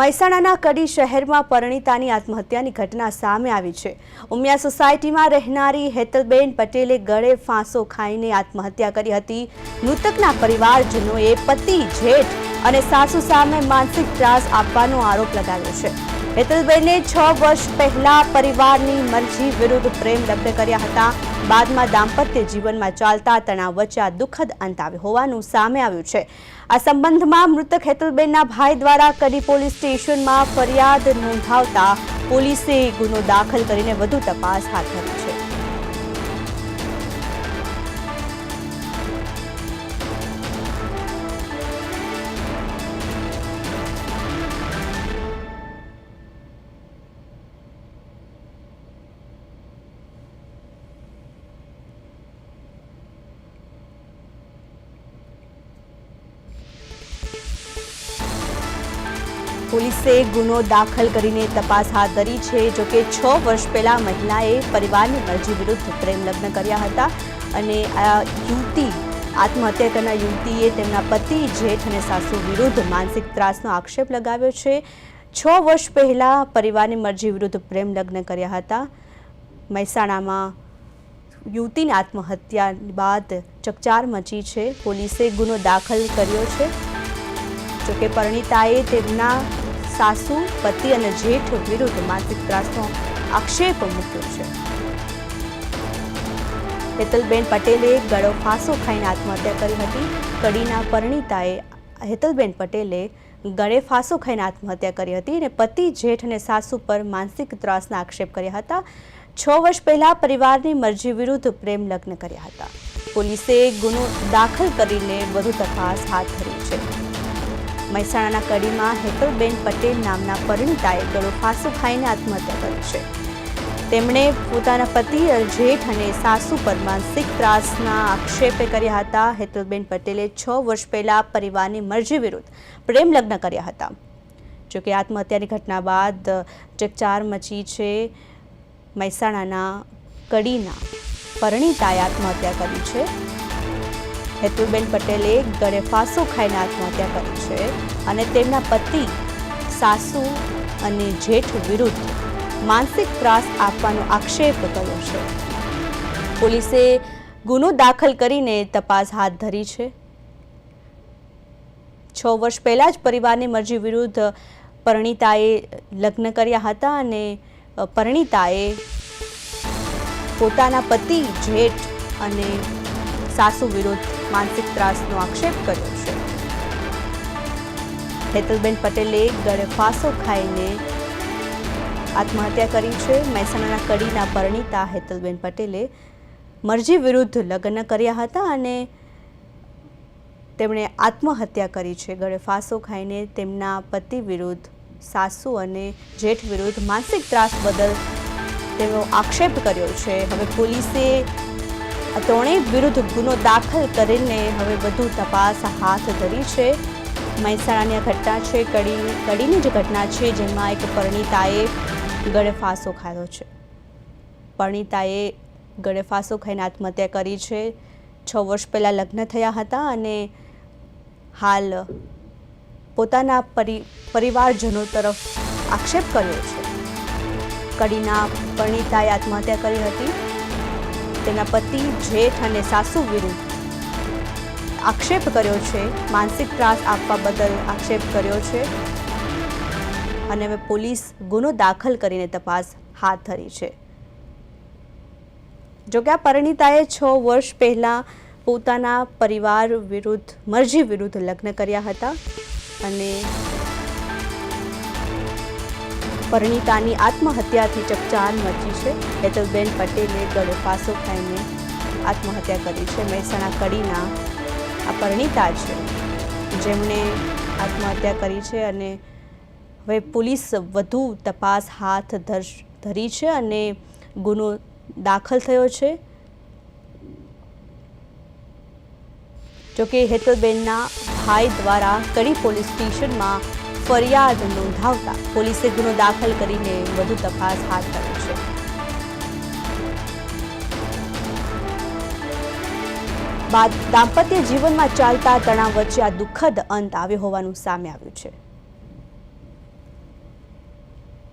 મહેસાણાના કડી શહેરમાં પરણિતાની આત્મહત્યાની ઘટના સામે આવી છે. ઉમિયા સોસાયટીમાં રહેનારી હેતલબેન પટેલે ગળે ફાંસો ખાઈને આત્મહત્યા કરી હતી. મૃતકના પરિવારજનોએ પતિ, જેઠ અને સાસુ સામે માનસિક ત્રાસ આપવાનો આરોપ લગાવ્યો છે. હેતલબેને છ વર્ષ પહેલા પરિવારની મરજી વિરુદ્ધ પ્રેમ લગ્ન કર્યા હતા. બાદમાં દાંપત્ય જીવનમાં ચાલતા તણાવ વચ્ચે દુઃખદ અંત આવ્યો હોવાનું સામે આવ્યું છે. આ સંબંધમાં મૃતક હેતુલબેનના ભાઈ દ્વારા કડી પોલીસ સ્ટેશનમાં ફરિયાદ નોંધાવતા પોલીસે ગુનો દાખલ કરીને વધુ તપાસ હાથ ધરી છે. પોલીસે ગુનો દાખલ કરીને તપાસ હાથ ધરી છે. જો કે છ વર્ષ પહેલા મહિલાએ પરિવારની મરજી વિરુદ્ધ પ્રેમ લગ્ન કર્યા હતા અને આ યુવતી આત્મહત્યા કરનાર યુવતીએ તેમના પતિ, જેઠ અને સાસુ વિરુદ્ધ માનસિક ત્રાસનો આક્ષેપ લગાવ્યો છે. છ વર્ષ પહેલા પરિવારની મરજી વિરુદ્ધ પ્રેમ લગ્ન કર્યા હતા. મહેસાણામાં યુવતીની આત્મહત્યા બાદ ચકચાર મચી છે. પોલીસે ગુનો દાખલ કર્યો છે. જોકે પરિણીતાએ તેમના સાસુ, પતિ અને જેઠ વિરુદ્ધ માનસિક ત્રાસનો આક્ષેપ મૂક્યો છે. હેતલબેન પટેલે ગળો ફાંસો ખાઈને આત્મહત્યા કરી હતી. કડીના પરિણીતાએ હેતલબેન પટેલે ગળે ફાંસો ખાઈને આત્મહત્યા કરી હતી અને પતિ, જેઠ અને સાસુ પર માનસિક ત્રાસના આક્ષેપ કર્યા હતા. છ વર્ષ પહેલા પરિવારની મરજી વિરુદ્ધ પ્રેમ લગ્ન કર્યા હતા. પોલીસે ગુનો દાખલ કરીને વધુ તપાસ હાથ ધરી છે. મહેસાણાના કડીમાં હેતલબેન પટેલ નામના પરિણીતાએ ગળો ફાંસો ખાઈને આત્મહત્યા કરી છે. તેમણે પોતાના પતિ જેઠ અને સાસુ પર માનસિક ત્રાસના આક્ષેપે કર્યા હતા. હેતલબેન પટેલે છ વર્ષ પહેલા પરિવારની મરજી વિરુદ્ધ પ્રેમ લગ્ન કર્યા હતા. જોકે આત્મહત્યાની ઘટના બાદ ચકચાર મચી છે. મહેસાણાના કડીના પરિણીતાએ આત્મહત્યા કરી છે. હેતુલબેન પટેલે ગળે ફાંસો ખાઈને આત્મહત્યા કરી છે અને તેમના પતિ, સાસુ અને જેઠ વિરુદ્ધ માનસિક ત્રાસ આપવાનો આક્ષેપ કર્યો છે. પોલીસે ગુનો દાખલ કરીને તપાસ હાથ ધરી છે. છ વર્ષ પહેલાં જ પરિવારની મરજી વિરુદ્ધ પરણિતાએ લગ્ન કર્યા હતા અને પરણિતાએ પોતાના પતિ, જેઠ અને સાસુ વિરુદ્ધ માનસિક ત્રાસનો આક્ષેપ કર્યો છે. હેતલબેન પટેલે ગળે ફાંસો ખાઈને આત્મહત્યા કરી છે. મહેસાણાના કડીના પરણિતા હેતલબેન પટેલે મરજી વિરુદ્ધ લગ્ન કર્યા હતા અને તેમણે આત્મહત્યા કરી છે. ગળે ફાંસો ખાઈને તેમના પતિ વિરુદ્ધ, સાસુ અને જેઠ વિરુદ્ધ માનસિક ત્રાસ બદલ તેનો આક્ષેપ કર્યો છે. હવે પોલીસે ત્રણેય વિરુદ્ધ ગુનો દાખલ કરીને હવે વધુ તપાસ હાથ ધરી છે. મહેસાણાની આ ઘટના છે, કડી, કડીની જ ઘટના છે, જેમાં એક પરણિતાએ ગળેફાંસો ખાધો છે. પરણિતાએ ગળેફાંસો ખાઈને આત્મહત્યા કરી છે. છ વર્ષ પહેલાં લગ્ન થયા હતા અને હાલ પોતાના પરિ, પરિવારજનો તરફ આક્ષેપ કર્યો છે. કડીના પરણિતાએ આત્મહત્યા કરી હતી. તેના પતિ, જેઠ અને સાસુ વિરુદ્ધ આક્ષેપ કર્યો છે. માનસિક ત્રાસ આપવા બદલ આક્ષેપ કર્યો છે. અને હવે પોલીસ ગુનો દાખલ કરીને તપાસ હાથ ધરી છે. જોકે આ પરિણીતાએ છ વર્ષ પહેલાં પોતાના પરિવાર વિરુદ્ધ, મરજી વિરુદ્ધ લગ્ન કર્યા હતા. અને પરિણીતાની આત્મહત્યાથી ચકચાર મચી છે. હેતલબેન પટેલે ગળે ફાંસો ખાઈને આત્મહત્યા કરી છે. મહેસાણા કડીના આ પરિણીતા છે. જેમણે આત્મહત્યા કરી છે અને હવે પોલીસ વધુ તપાસ હાથ ધર છે અને ગુનો દાખલ થયો છે. જોકે હેતલબેનના ભાઈ દ્વારા કડી પોલીસ સ્ટેશનમાં ફરિયાદ નોંધાવતા પોલીસે ગુનો દાખલ કરીને વધુ તપાસ હાથ ધરી છે. બાદ દાંપત્ય જીવનમાં ચાલતા તણાવ વચ્ચે આ દુઃખદ અંત આવ્યો હોવાનું સામે આવ્યું છે.